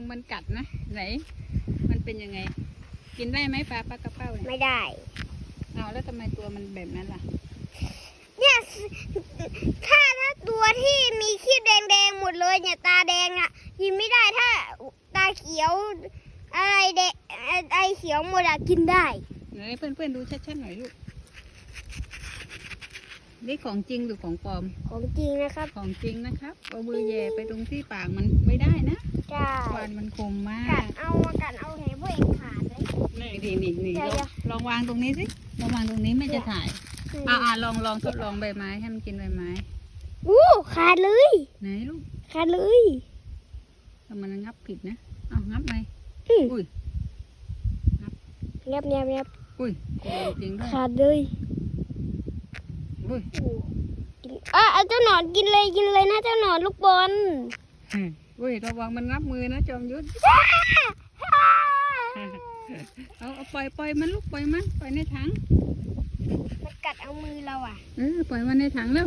งมันกัดนะ ไหน มันเป็นยังไง กินได้ไหมปลาปลากระเป้าเนี่ยไม่ได้ เอาแล้วทำไมตัวมันแบบนั้นล่ะ เนี่ยถ้าถ้าตัวที่มีขีบแดงๆหมดเลยเนี่ยตาแดงอะกินไม่ได้ถ้าตาเขียวอะไรแดงอะไรเขียวหมดอะกินได้ไหนเพื่อนๆดูชัดๆหน่อยลูกนี่ของจริงหรือของปลอม ของจริงนะครับ ของจริงนะครับเอามือแย่ไปตรงที่ปากมันไม่ได้นะใช่ ฟันมันคมมากักดเอามากัดเอาไหนพวกเองขาดเลย นี่นี่นี่นี่เดี๋ยวลองลองวางตรงนี้สิลองวางตรงนี้ไม่จะถ่ายอ่าอ่าลองลองทดลองใบไม้ให้มันกินใบไม้อู้ขาดเลย ไหนลูกขาดเลยถ้ามันงับผิดนะเอางับไหมอืมอุ้ยเงียบเงียบเงียบอุ้ยโกงจริงด้วยขาดเลยอุ้ยกินอะเอาเจ้าหนอนกินเลยกินเลยนะเจ้าหนอนลูกบอล อุ้ยระวังมันงับมือนะจอมยุทธเอาเอาปล่อยปล่อยมันลูกปล่อยมันปล่อยในถัง มันกัดเอามือเราอะ เออปล่อยมันในถังแล้ว